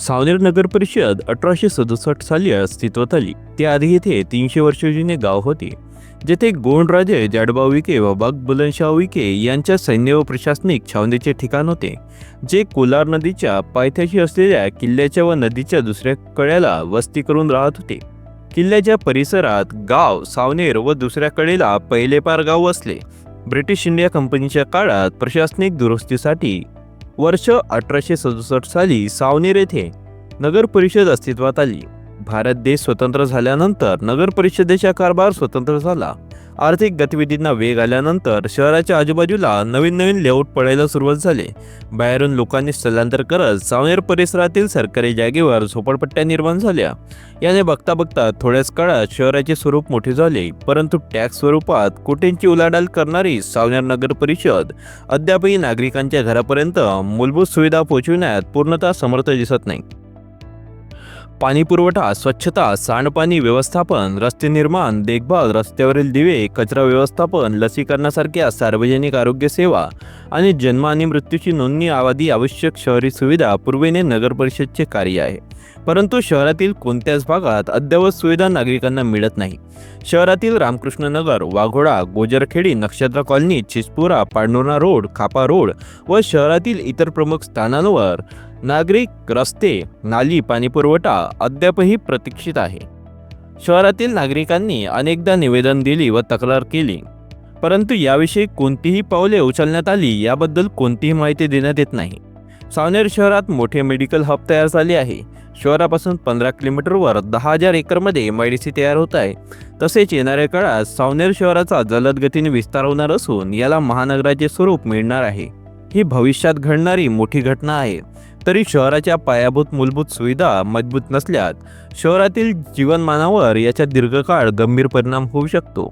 सावनेर नगर परिषद अठराशे सदुसष्ट साली अस्तित्वात आली. त्याआधी येथे तीनशे वर्ष जुने गाव होते जेथे गोंडराजे जाडबा विखे व बाग बुलनशाह विखे यांच्या सैन्य व प्रशासनिक छावणीचे ठिकाण होते जे कोलार नदीच्या पायथ्याशी असलेल्या किल्ल्याच्या व नदीच्या दुसऱ्या कड्याला वस्ती करून राहत होते. किल्ल्याच्या परिसरात गाव सावनेर व दुसऱ्या कडेला पहिलेपार गाव वसले ब्रिटिश इंडिया कंपनीच्या काळात प्रशासनिक दुरुस्तीसाठी वर्ष अठराशे सदुसष्ट साली सावनेर येथे नगर परिषद अस्तित्वात आली. भारत देश स्वतंत्र झाल्यानंतर नगर परिषदेचा कारभार स्वतंत्र झाला. आर्थिक गतिविधींना वेग आल्यानंतर शहराच्या आजूबाजूला नवीन नवीन लेआउट पडायला सुरुवात झाली. बाहेरून लोकांनी स्थलांतर करत सावनेर परिसरातील सरकारी जागेवर झोपडपट्ट्या निर्माण झाल्या. याने बघता बघता थोड्याच काळात शहराचे स्वरूप मोठे झाले परंतु टॅक्स स्वरूपात कोटींची उलाढाल करणारी सावनेर नगर परिषद अद्यापही नागरिकांच्या घरापर्यंत मूलभूत सुविधा पोहोचविण्यात पूर्णतः समर्थ दिसत नाही. पाणीपुरवठा स्वच्छता सांडपाणी व्यवस्थापन रस्ते निर्माण देखभाल रस्त्यावरील दिवे कचरा व्यवस्थापन लसीकरणासारख्या सार्वजनिक आरोग्य सेवा आणि जन्म आणि मृत्यूची नोंदणी आवादी आवश्यक शहरी सुविधा पूर्वेने नगर परिषदचे कार्य आहे. परंतु शहरातील कोणत्याच भागात अद्ययावत सुविधा नागरिकांना मिळत नाही. शहरातील Ramkrishnanagar Waghoda Gojarkhedi Nakshatra colony Chispura Pandhurna road Khapa road व शहरातील इतर प्रमुख स्थानांवर नागरिक रस्ते नाली पाणीपुरवठा अद्यापही प्रतीक्षित आहे. शहरातील नागरिकांनी अनेकदा निवेदन दिली व तक्रार केली. परंतु याविषयी कोणतीही पावले उचलण्यात आली याबद्दल कोणतीही माहिती देण्यात येत नाही. सावनेर शहरात मोठे मेडिकल हब तयार झाले आहे. शहरापासून पंधरा किलोमीटरवर दहा हजार एकरमध्ये एम आय डी सी तयार होत आहे. तसेच येणाऱ्या काळात सावनेर शहराचा जलद गतीने विस्तार होणार असून याला महानगराचे स्वरूप मिळणार आहे. ही भविष्यात घडणारी मोठी घटना आहे. तरी शहराच्या पायाभूत मूलभूत सुविधा मजबूत नसल्यास शहरातील जीवनमानावर याचा दीर्घकाळ गंभीर परिणाम होऊ शकतो.